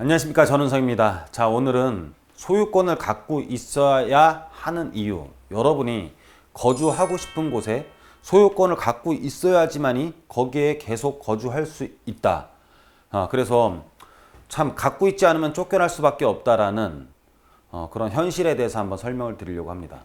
안녕하십니까 전은성입니다. 자 오늘은 소유권을 갖고 있어야 하는 이유 여러분이 거주하고 싶은 곳에 소유권을 갖고 있어야지만이 거기에 계속 거주할 수 있다. 아, 그래서 참 갖고 있지 않으면 쫓겨날 수밖에 없다라는 어, 그런 현실에 대해서 한번 설명을 드리려고 합니다.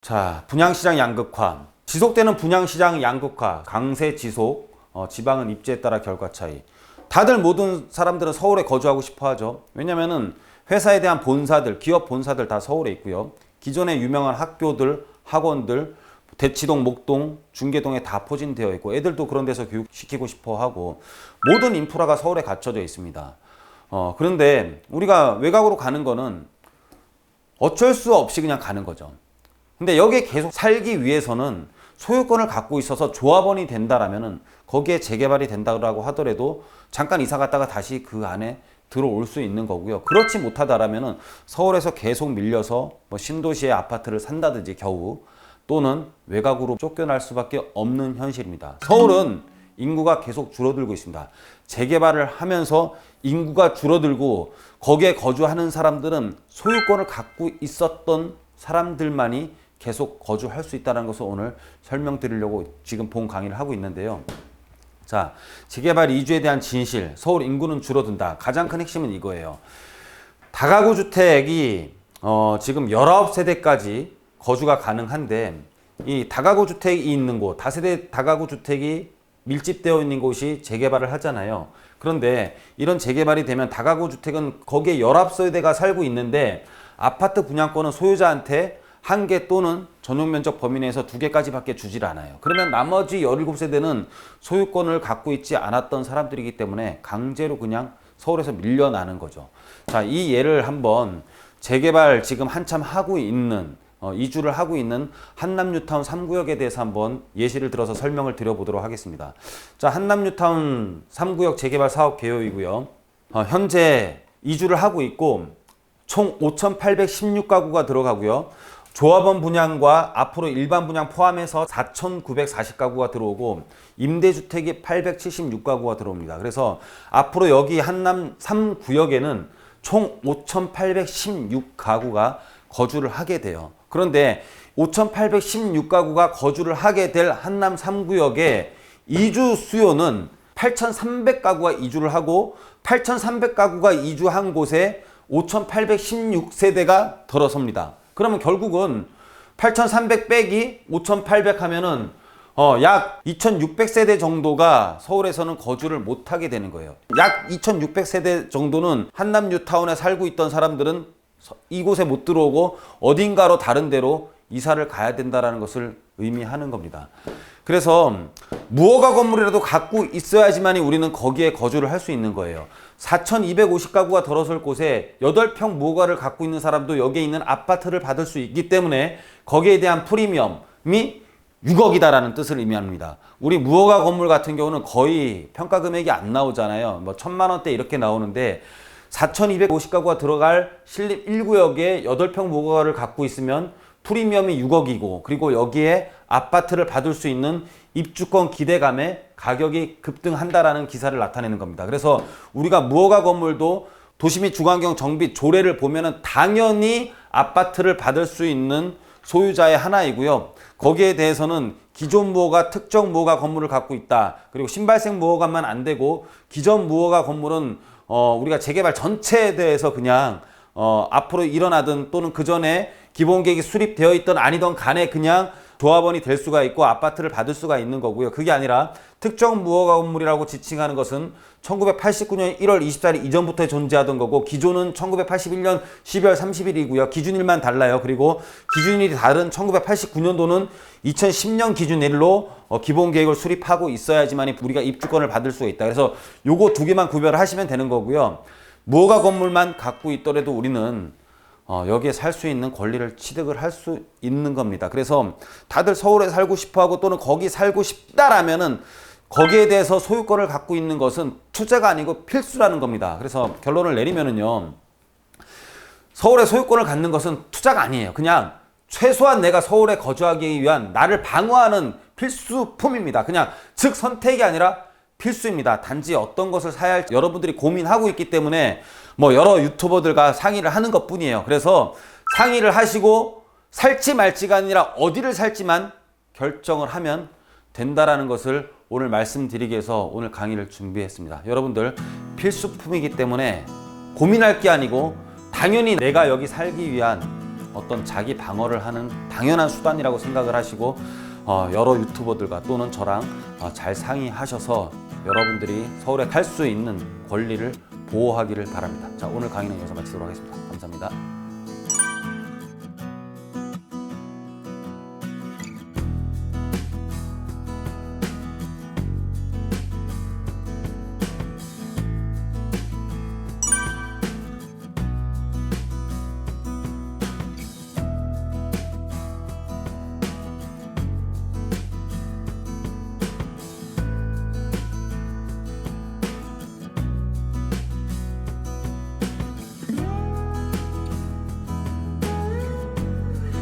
자, 분양시장 양극화. 지속되는 분양시장 양극화, 강세 지속, 어, 지방은 입지에 따라 결과 차이. 다들 모든 사람들은 서울에 거주하고 싶어 하죠. 왜냐면은 회사에 대한 본사들, 기업 본사들 다 서울에 있고요. 기존의 유명한 학교들, 학원들, 대치동, 목동, 중계동에 다 포진되어 있고 애들도 그런 데서 교육시키고 싶어 하고 모든 인프라가 서울에 갖춰져 있습니다. 어, 그런데 우리가 외곽으로 가는 거는 어쩔 수 없이 그냥 가는 거죠. 근데 여기에 계속 살기 위해서는 소유권을 갖고 있어서 조합원이 된다라면은 거기에 재개발이 된다고 하더라도 잠깐 이사 갔다가 다시 그 안에 들어올 수 있는 거고요. 그렇지 못하다라면은 서울에서 계속 밀려서 뭐 신도시의 아파트를 산다든지 겨우 또는 외곽으로 쫓겨날 수밖에 없는 현실입니다. 서울은 인구가 계속 줄어들고 있습니다. 재개발을 하면서 인구가 줄어들고 거기에 거주하는 사람들은 소유권을 갖고 있었던 사람들만이 계속 거주할 수 있다는 것을 오늘 설명드리려고 지금 본 강의를 하고 있는데요. 자, 재개발 이주에 대한 진실, 서울 인구는 줄어든다. 가장 큰 핵심은 이거예요. 다가구 주택이 어, 지금 19세대까지 거주가 가능한데 이 다가구 주택이 있는 곳, 다세대 다가구 주택이 밀집되어 있는 곳이 재개발을 하잖아요. 그런데 이런 재개발이 되면 다가구 주택은 거기에 19세대가 살고 있는데 아파트 분양권은 소유자한테 한 개 또는 전용 면적 범위 내에서 두 개까지밖에 주질 않아요. 그러면 나머지 17세대는 소유권을 갖고 있지 않았던 사람들이기 때문에 강제로 그냥 서울에서 밀려나는 거죠. 자, 이 예를 한번 재개발 지금 한참 하고 있는 어, 이주를 하고 있는 한남 뉴타운 3구역에 대해서 한번 예시를 들어서 설명을 드려보도록 하겠습니다. 자, 한남 뉴타운 3구역 재개발 사업 개요이고요. 어, 현재 이주를 하고 있고 총 5,816가구가 들어가고요. 조합원 분양과 앞으로 일반 분양 포함해서 4,940가구가 들어오고 임대주택이 876가구가 들어옵니다. 그래서 앞으로 여기 한남 3구역에는 총 5,816가구가 거주를 하게 돼요. 그런데 5,816가구가 거주를 하게 될 한남 3구역의 이주 수요는 8,300가구가 이주를 하고 8,300가구가 이주한 곳에 5,816세대가 들어섭니다. 그러면 결국은 8,300 빼기 5,800 하면은 어, 약 2,600세대 정도가 서울에서는 거주를 못하게 되는 거예요. 약 2,600세대 정도는 한남 뉴타운에 살고 있던 사람들은 서- 이곳에 못 들어오고 어딘가로 다른 데로 이사를 가야 된다라는 것을 의미하는 겁니다. 그래서 무허가 건물이라도 갖고 있어야지만이 우리는 거기에 거주를 할 수 있는 거예요. 4,250가구가 들어설 곳에 8평 무허가를 갖고 있는 사람도 여기에 있는 아파트를 받을 수 있기 때문에 거기에 대한 프리미엄이 6억이다라는 뜻을 의미합니다. 우리 무허가 건물 같은 경우는 거의 평가 금액이 안 나오잖아요. 뭐 천만 원대 이렇게 나오는데 4,250가구가 들어갈 신립 1구역에 8평 무허가를 갖고 있으면 프리미엄이 6억이고 그리고 여기에 아파트를 받을 수 있는 입주권 기대감에 가격이 급등한다라는 기사를 나타내는 겁니다. 그래서 우리가 무허가 건물도 도시 및 주거환경 정비 조례를 보면은 당연히 아파트를 받을 수 있는 소유자의 하나이고요. 거기에 대해서는 기존 무허가 특정 무허가 건물을 갖고 있다. 그리고 신발생 무허가만 안 되고 기존 무허가 건물은 어 우리가 재개발 전체에 대해서 그냥 어 앞으로 일어나든 또는 그 전에 기본 계획이 수립되어 있던 아니던 간에 그냥 조합원이 될 수가 있고 아파트를 받을 수가 있는 거고요. 그게 아니라 특정 무허가 건물이라고 지칭하는 것은 1989년 1월 24일 이전부터 존재하던 거고 기존은 1981년 12월 30일이고요. 기준일만 달라요. 그리고 기준일이 다른 1989년도는 2010년 기준일로 어, 기본 계획을 수립하고 있어야지만 우리가 입주권을 받을 수가 있다. 그래서 요거 두 개만 구별을 하시면 되는 거고요. 무허가 건물만 갖고 있더라도 우리는 어, 여기에 살 수 있는 권리를 취득을 할 수 있는 겁니다. 그래서 다들 서울에 살고 싶어 하고 또는 거기 살고 싶다라면은 거기에 대해서 소유권을 갖고 있는 것은 투자가 아니고 필수라는 겁니다. 그래서 결론을 내리면은요. 서울에 소유권을 갖는 것은 투자가 아니에요. 그냥 최소한 내가 서울에 거주하기 위한 나를 방어하는 필수품입니다. 그냥 즉 선택이 아니라 필수입니다. 단지 어떤 것을 사야 할지 여러분들이 고민하고 있기 때문에 뭐 여러 유튜버들과 상의를 하는 것 뿐이에요. 그래서 상의를 하시고 살지 말지가 아니라 어디를 살지만 결정을 하면 된다라는 것을 오늘 말씀드리기 위해서 오늘 강의를 준비했습니다. 여러분들 필수품이기 때문에 고민할 게 아니고 당연히 내가 여기 살기 위한 어떤 자기 방어를 하는 당연한 수단이라고 생각을 하시고 어, 여러 유튜버들과 또는 저랑 어, 잘 상의하셔서 여러분들이 서울에 갈 수 있는 권리를 보호하기를 바랍니다. 자 오늘 강의는 여기서 마치도록 하겠습니다. 감사합니다.